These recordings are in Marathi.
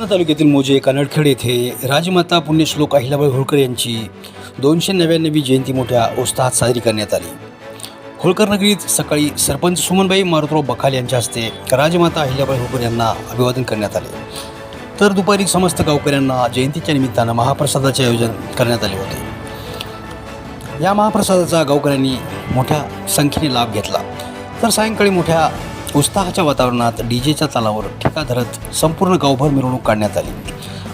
रत्न तालुक्यातील मोजे कानडखेड येथे राजमाता पुण्यश्लोक अहिल्याबाई होळकर यांची दोनशे नव्याण्णवी जयंती मोठ्या उत्साहात साजरी करण्यात आली. होळकर नगरीत सकाळी सरपंच सुमनबाई मारुतराव बखाल यांच्या हस्ते राजमाता अहिल्याबाई होळकर यांना अभिवादन करण्यात आले. तर दुपारी समस्त गावकऱ्यांना जयंतीच्या निमित्तानं महाप्रसादाचे आयोजन करण्यात आले होते. या महाप्रसादाचा गावकऱ्यांनी मोठ्या संख्येने लाभ घेतला. तर सायंकाळी मोठ्या उत्साहाच्या वातावरणात डी जेच्या तालावर ठिका धरत संपूर्ण गावभर मिरवणूक काढण्यात आली.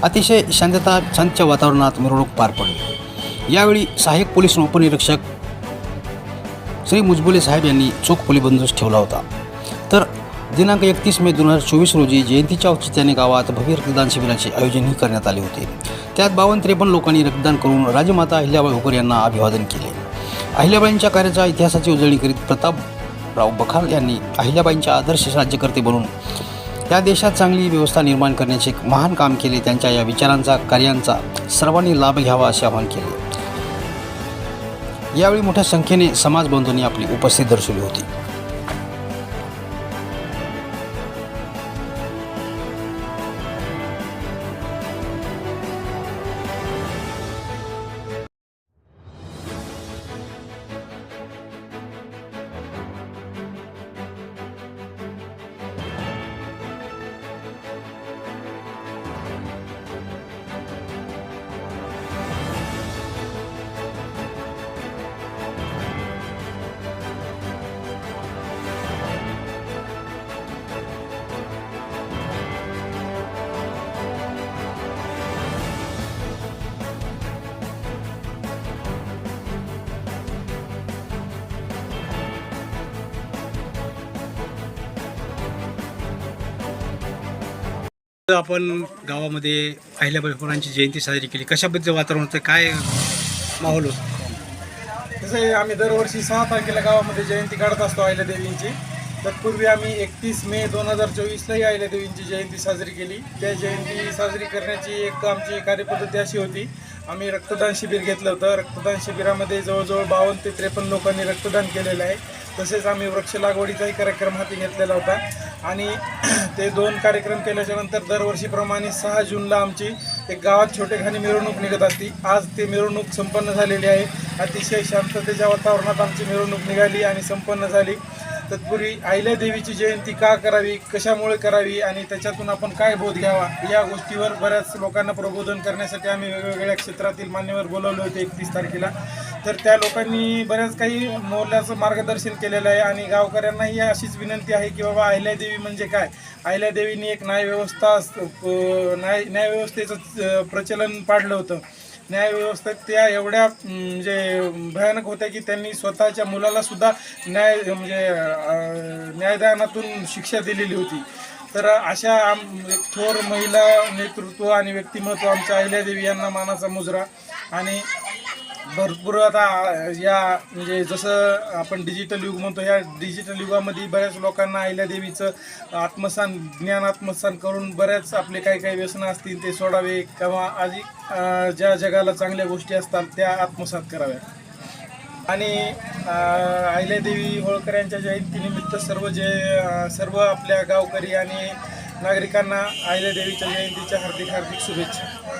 अतिशय शांतता शांतच्या वातावरणात मिरवणूक पार पडली. यावेळी सहाय्यक पोलीस उपनिरीक्षक श्री मुजबुले साहेब यांनी चोख पोलीस बंदोबस्त ठेवला होता. तर दिनांक एकतीस मे दोन हजार चोवीस रोजी जयंतीच्या औचित्याने गावात भव्य रक्तदान शिबिराचे आयोजनही करण्यात आले होते. त्यात बावन्न त्रेपन्न लोकांनी रक्तदान करून राजमाता अहिल्याबाई होकर यांना अभिवादन केले. अहिल्याबाईंच्या कार्याचा इतिहासाची उजळणी करीत प्रताप राव बखाल यांनी अहिल्याबाईंच्या आदर्श राज्यकर्ते बनून या देशात चांगली व्यवस्था निर्माण करण्याचे एक महान काम केले. त्यांच्या या विचारांचा कार्यांचा सर्वांनी लाभ घ्यावा असे आवाहन केले. यावेळी मोठ्या संख्येने समाज बांधवांनी आपली उपस्थिती दर्शवली होती. आपण गावामध्ये अहिल्याबाई होळकरांची जयंती साजरी केली. कशाबद्दल वातावरण होतं? काय माहोल होतं? तसं आम्ही दरवर्षी सहा तारखेला गावामध्ये जयंती काढत असतो अहिल्यादेवींची तत्पूर्वी आम्ही एकतीस मे दोन हजार चोवीसलाही अहिल्यादेवींची जयंती साजरी केली. त्या जयंती साजरी करण्याची एक आमची कार्यपद्धती अशी होती. आम्ही रक्तदान शिबिर घेतलं होतं. रक्तदान शिबिरामध्ये जवळजवळ बावन्न ते त्रेपन्न लोकांनी रक्तदान केलेलं आहे. तसेच आम्ही वृक्ष लागवडीचाही कार्यक्रम हाती घेतलेला होता. आणि ते दोन कार्यक्रम केल्याच्यानंतर दरवर्षीप्रमाणे सहा जूनला आमची एक गावात छोटेखानी मिरवणूक निघत असती. आज ते मिरवणूक संपन्न झालेली आहे. अतिशय शांततेच्या वातावरणात आमची मिरवणूक निघाली आणि संपन्न झाली. तत्पूर्वी अहिल्या देवीची जयंती का करावी कशामुळे करावी आणि त्याच्यातून आपण काय बोध घ्यावा या गोष्टीवर बऱ्याच लोकांना प्रबोधन करण्यासाठी आम्ही वेगवेगळ्या क्षेत्रातील मान्यवर बोलवले होते एकतीस तारखेला. तर त्या लोकांनी बऱ्याच काही मोरल्याचं मार्गदर्शन केलेलं आहे आणि गावकऱ्यांनाही अशीच विनंती आहे की बाबा अहिल्यादेवी म्हणजे काय? अहिल्यादेवीने एक न्यायव्यवस्था न्याय न्यायव्यवस्थेचं प्रचलन पाडलं होतं. न्यायव्यवस्थेत त्या एवढ्या म्हणजे भयानक होत्या की त्यांनी स्वतःच्या मुलाला सुद्धा न्याय म्हणजे न्यायदानातून शिक्षा दिलेली होती. तर अशा आम- थोर महिला नेतृत्व आणि व्यक्तिमत्व आमच्या अहिल्यादेवी यांना मानाचा मुजरा. आणि भरपूर आता या म्हणजे जसं आपण डिजिटल युग म्हणतो या डिजिटल युगामध्ये बऱ्याच लोकांना अहिल्यादेवीचं आत्मसान ज्ञान आत्मसान करून बऱ्याच आपले काही काही व्यसनं असतील ते सोडावे किंवा आधी ज्या जगाला चांगल्या गोष्टी असतात त्या आत्मसात कराव्या. आणि आहिल्या देवी होळकर यांच्या जयंतीनिमित्त सर्व जे सर्व आपल्या गावकरी आणि नागरिकांना अहिल्यादेवीच्या जयंतीच्या हार्दिक हार्दिक शुभेच्छा.